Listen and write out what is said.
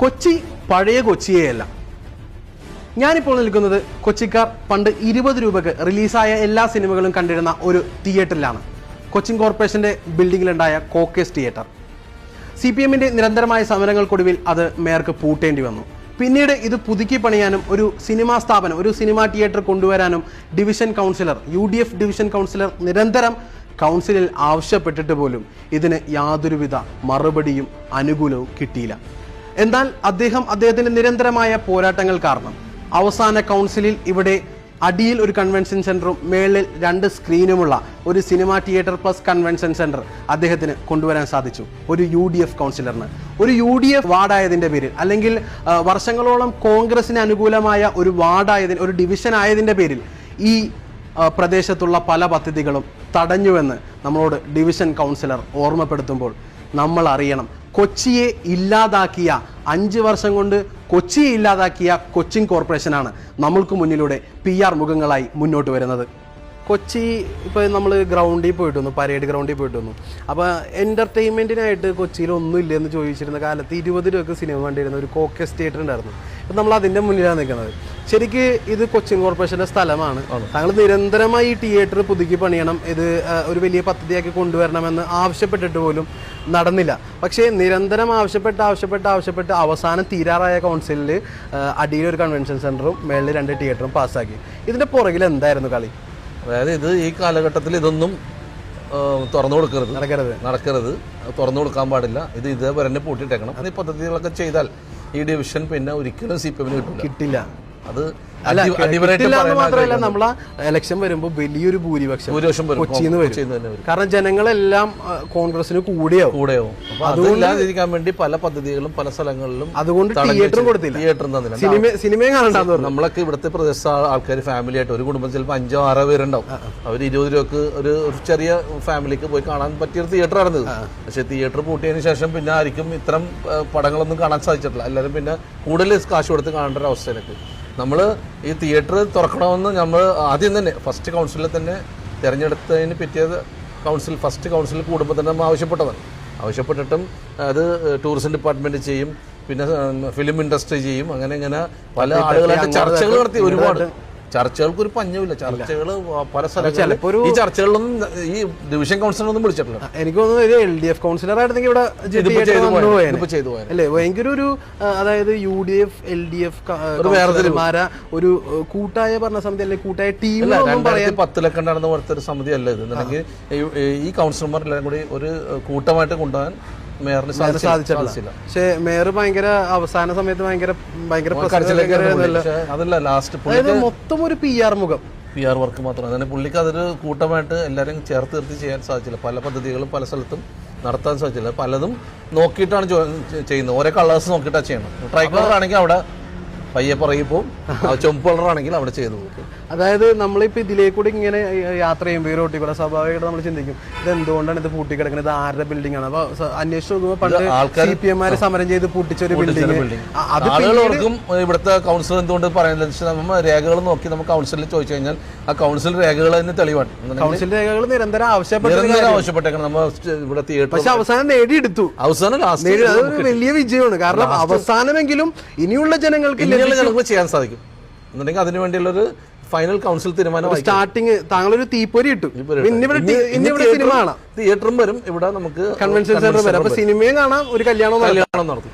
കൊച്ചി പഴയ കൊച്ചിയെയല്ല ഞാനിപ്പോൾ നിൽക്കുന്നത് കൊച്ചിക്കാർ പണ്ട് ഇരുപത് രൂപക്ക് റിലീസായ എല്ലാ സിനിമകളും കണ്ടിരുന്ന ഒരു തിയേറ്ററിലാണ്. കൊച്ചിൻ കോർപ്പറേഷന്റെ ബിൽഡിങ്ങിലുണ്ടായ കോക്കേസ് തിയേറ്റർ. സി പി എമ്മിന്റെ നിരന്തരമായ സമരങ്ങൾക്കൊടുവിൽ അത് മേയർക്ക് പൂട്ടേണ്ടി വന്നു. പിന്നീട് ഇത് പുതുക്കി പണിയാനും ഒരു സിനിമാ സ്ഥാപനം ഒരു സിനിമാ തിയേറ്റർ കൊണ്ടുവരാനും division councillor U D F division councillor നിരന്തരം കൗൺസിലിൽ ആവശ്യപ്പെട്ടിട്ട് പോലും ഇതിന് യാതൊരുവിധ മറുപടിയും അനുകൂലവും കിട്ടിയില്ല. എന്നാൽ അദ്ദേഹം അദ്ദേഹത്തിന്റെ നിരന്തരമായ പോരാട്ടങ്ങൾ കാരണം. അവസാന കൗൺസിലിൽ ഇവിടെ അടിയിൽ ഒരു കൺവെൻഷൻ സെന്ററും മേളിൽ രണ്ട് സ്ക്രീനുമുള്ള ഒരു cinema theatre plus convention centre അദ്ദേഹത്തിന് കൊണ്ടുവരാൻ സാധിച്ചു. ഒരു യു ഡി എഫ് കൗൺസിലറിന്. ഒരു യു ഡി എഫ് വാർഡായതിന്റെ പേരിൽ അല്ലെങ്കിൽ വർഷങ്ങളോളം കോൺഗ്രസിന് അനുകൂലമായ ഒരു വാർഡായതിന് ഒരു ഡിവിഷൻ ആയതിന്റെ പേരിൽ ഈ പ്രദേശത്തുള്ള പല പദ്ധതികളും തടഞ്ഞുവെന്ന് നമ്മളോട് ഡിവിഷൻ കൗൺസിലർ ഓർമ്മപ്പെടുത്തുമ്പോൾ നമ്മൾ അറിയണം. കൊച്ചിയെ ഇല്ലാതാക്കിയ അഞ്ച് വർഷം കൊണ്ട് കൊച്ചിയെ ഇല്ലാതാക്കിയ കൊച്ചിൻ കോർപ്പറേഷനാണ് നമ്മൾക്ക് മുന്നിലൂടെ പി ആർ മുഖങ്ങളായി മുന്നോട്ട് വരുന്നത്. കൊച്ചി ഇപ്പോൾ നമ്മൾ ഗ്രൗണ്ടിൽ പോയിട്ട് വന്നു പരേഡ് ഗ്രൗണ്ടിൽ പോയിട്ട് വന്നു. അപ്പോൾ എന്റർടൈൻമെന്റിനായിട്ട് കൊച്ചിയിൽ ഒന്നും ഇല്ലെന്ന് ചോദിച്ചിരുന്ന കാലത്ത് ഇരുപത് രൂപയ്ക്ക് സിനിമ കണ്ടിരുന്ന ഒരു കോക്കസ് തിയേറ്റർ ഉണ്ടായിരുന്നു. അപ്പോൾ നമ്മൾ അതിന്റെ മുന്നിലാണ് നിൽക്കുന്നത്. ശരിക്ക് ഇത് കൊച്ചിൻ കോർപ്പറേഷന്റെ സ്ഥലമാണ്. താങ്കൾ നിരന്തരമായി ഈ തിയേറ്റർ പുതുക്കി പണിയണം. ഇത് ഒരു വലിയ പദ്ധതിയാക്കി കൊണ്ടുവരണമെന്ന് ആവശ്യപ്പെട്ടിട്ട് പോലും നടന്നില്ല. പക്ഷേ നിരന്തരം ആവശ്യപ്പെട്ട് ആവശ്യപ്പെട്ട് ആവശ്യപ്പെട്ട് അവസാനം തീരാറായ കൗൺസിലിൽ അടിയിൽ ഒരു കൺവെൻഷൻ സെന്ററും മേളിൽ രണ്ട് തിയേറ്ററും പാസ്സാക്കി. ഇതിന്റെ പുറകിൽ എന്തായിരുന്നു കളി? അതായത് ഇത് ഈ കാലഘട്ടത്തിൽ ഇതൊന്നും തുറന്നു കൊടുക്കരുത്. നടക്കരുത്. നടക്കരുത്. തുറന്നു കൊടുക്കാൻ പാടില്ല. ഇത് ഇതേപോലെ തന്നെ പൂട്ടിയിട്ടേക്കണം. അത് ഈ പദ്ധതികളൊക്കെ ചെയ്താൽ ഈ ഡിവിഷൻ പിന്നെ ഒരിക്കലും സി പി എമ്മിന് കിട്ടില്ല. അത് മാത്രമല്ല. നമ്മളെ ഇലക്ഷൻ വരുമ്പോൾ വലിയൊരു ഭൂരിപക്ഷം കൊച്ചിന്ന് വരും. കൊച്ചിയിൽ നിന്ന് തന്നെ വരും. വരും. കാരണം ജനങ്ങളെല്ലാം കോൺഗ്രസിന് കൂടിയാവും. കൂടെയോ അതുകൊണ്ടിരിക്കാൻ വേണ്ടി പല പദ്ധതികളും പല സ്ഥലങ്ങളിലും അതുകൊണ്ട് തിയേറ്ററും കൊടുത്തില്ല. തിയേറ്ററും തന്നില്ല സിനിമ സിനിമയും കാണണ്ടെന്ന് പറഞ്ഞു. നമ്മളൊക്കെ ഇവിടുത്തെ പ്രദേശ ആൾക്കാർ ഫാമിലി ആയിട്ട് ഒരു കുടുംബം ചിലപ്പോൾ അഞ്ചോ ആറോ പേരുണ്ടാവും. അവർ ഇരുപത് രൂപക്ക് ഒരു ചെറിയ ഫാമിലിക്ക് പോയി കാണാൻ പറ്റിയൊരു തിയേറ്റർ ആയിരുന്നു പക്ഷെ തിയേറ്റർ പൂട്ടിയതിന് ശേഷം പിന്നെ ആയിരിക്കും ഇത്തരം പടങ്ങളൊന്നും കാണാൻ സാധിച്ചിട്ടില്ല. എല്ലാവരും പിന്നെ കൂടുതൽ കാശ് കൊടുത്ത് കാണേണ്ട ഒരു അവസ്ഥയിലേക്ക്. നമ്മൾ ഈ തിയേറ്റർ തുറക്കണമെന്ന് നമ്മൾ ആദ്യം തന്നെ ഫസ്റ്റ് കൗൺസിലിൽ തന്നെ തിരഞ്ഞെടുത്തതിന് പിറ്റേത് കൗൺസിൽ ഫസ്റ്റ് കൗൺസിൽ കൂടുമ്പോൾ തന്നെ നമ്മൾ ആവശ്യപ്പെട്ടതാണ്. ആവശ്യപ്പെട്ടിട്ടും അത് ടൂറിസം ഡിപ്പാർട്ട്മെന്റ് ചെയ്യും പിന്നെ ഫിലിം ഇൻഡസ്ട്രി ചെയ്യും അങ്ങനെ ഇങ്ങനെ പല ആളുകളായിട്ട് ചർച്ചകൾ നടത്തി ഒരുപാട്. ചർച്ചകൾക്ക് ഒരു പഞ്ഞമില്ല ചർച്ചകൾ പല സ്ഥലങ്ങളിലും ഈ ചർച്ചകളിലൊന്നും ഈ ഡിവിഷൻ കൗൺസിലൊന്നും വിളിച്ചിട്ടില്ല. എനിക്ക് തോന്നുന്നു എൽ ഡി എഫ് കൗൺസിലർ ആയിരുന്നെങ്കിൽ ഇവിടെ ചെയ്തു അല്ലേ? ഭയങ്കര ഒരു അതായത് U D F L D F ഒരു കൂട്ടായ ഭരണസമിതി അല്ലെങ്കിൽ കൂട്ടായ ടീം പറയാൻ പത്തിലൊക്കെ ഉണ്ടായിരുന്ന പോലത്തെ ഒരു സമിതി അല്ല ഇത് ഈ- ഈ കൗൺസിലർമാർ എല്ലാവരും കൂടി ഒരു കൂട്ടമായിട്ട് കൊണ്ടുപോകാൻ മേയറിന് സാധിച്ചില്ല. സാധിച്ചിട്ടില്ല. പക്ഷേ മേയർ ഭയങ്കര അവസാന സമയത്ത് ഭയങ്കര ഭയങ്കര അതല്ല ലാസ്റ്റ് അതായത് മൊത്തം ഒരു പി ആർ മുഖം. പി ആർ വർക്ക് മാത്രം. അങ്ങനെ പുള്ളിക്ക് അതൊരു കൂട്ടമായിട്ട് എല്ലാവരും ചേർത്ത് നിർത്തി ചെയ്യാൻ സാധിച്ചില്ല. പല പദ്ധതികളും പല സ്ഥലത്തും നടത്താൻ സാധിച്ചില്ല. പലതും നോക്കിയിട്ടാണ് ചെയ്യുന്നത്. ഓരോ കളേഴ്സ് നോക്കിയിട്ടാണ് ചെയ്യണം ട്രൈ കളർ ആണെങ്കിൽ അവിടെ പയ്യെ പറയും പോകും ചുമപ്പ് കളർ ആണെങ്കിൽ അവിടെ ചെയ്തു പോകും അതായത് നമ്മളിപ്പോ ഇതിലേക്കൂടി ഇങ്ങനെ യാത്ര ചെയ്യുമ്പോൾ ഈ റോട്ടിൽ കൂടെ സ്വാഭാവികമായിട്ട് നമ്മൾ ചിന്തിക്കും. ഇത് എന്തുകൊണ്ടാണ് ഇത് പൂട്ടി കിടക്കുന്നത് ഇത് ആരുടെ ബിൽഡിംഗ് ആണ്? അപ്പൊ അന്വേഷിച്ചു നോക്കുമ്പോൾ പണ്ട് സി പി എംമാര് സമരം ചെയ്ത് പൂട്ടിച്ച ഒരു ബിൽഡിംഗ് ബിൽഡിംഗ് അത് ആളുകൾ ഓർക്കും ഇവിടുത്തെ കൗൺസിൽ എന്തുകൊണ്ട് പറയുന്നത്? നമ്മൾ രേഖകൾ നോക്കി നമുക്ക് കൗൺസിലിൽ ചോദിച്ചു കഴിഞ്ഞാൽ ആ കൗൺസിൽ രേഖകൾ തന്നെ തെളിവാണ്. കൗൺസിൽ രേഖകൾ നിരന്തരം ആവശ്യപ്പെട്ടു ആവശ്യപ്പെട്ടേക്കണം. നമ്മൾ ഇവിടെ തിയേറ്റർ പക്ഷെ അവസാനം നേടിയെടുത്തു. അവസാനം ലാസ്റ്റ് അതൊരു വലിയ വിജയമാണ്. കാരണം അവസാനമെങ്കിലും ഇനിയുള്ള ജനങ്ങൾക്ക് ഇനിയുള്ള ജനങ്ങൾക്ക് ചെയ്യാൻ സാധിക്കും. എന്നുണ്ടെങ്കിൽ അതിനു വേണ്ടിയുള്ളൊരു ഫൈനൽ കൗൺസിൽ തീരുമാനം സ്റ്റാർട്ടിങ് താങ്കളൊരു തീപ്പൊരി ഇട്ടു. സിനിമ കാണാം. തിയേറ്ററും വരും. ഇവിടെ നമുക്ക് കൺവെൻഷൻ സെന്റർ വരും. അപ്പൊ സിനിമയും കാണാം ഒരു കല്യാണം കല്യാണം നടത്തും.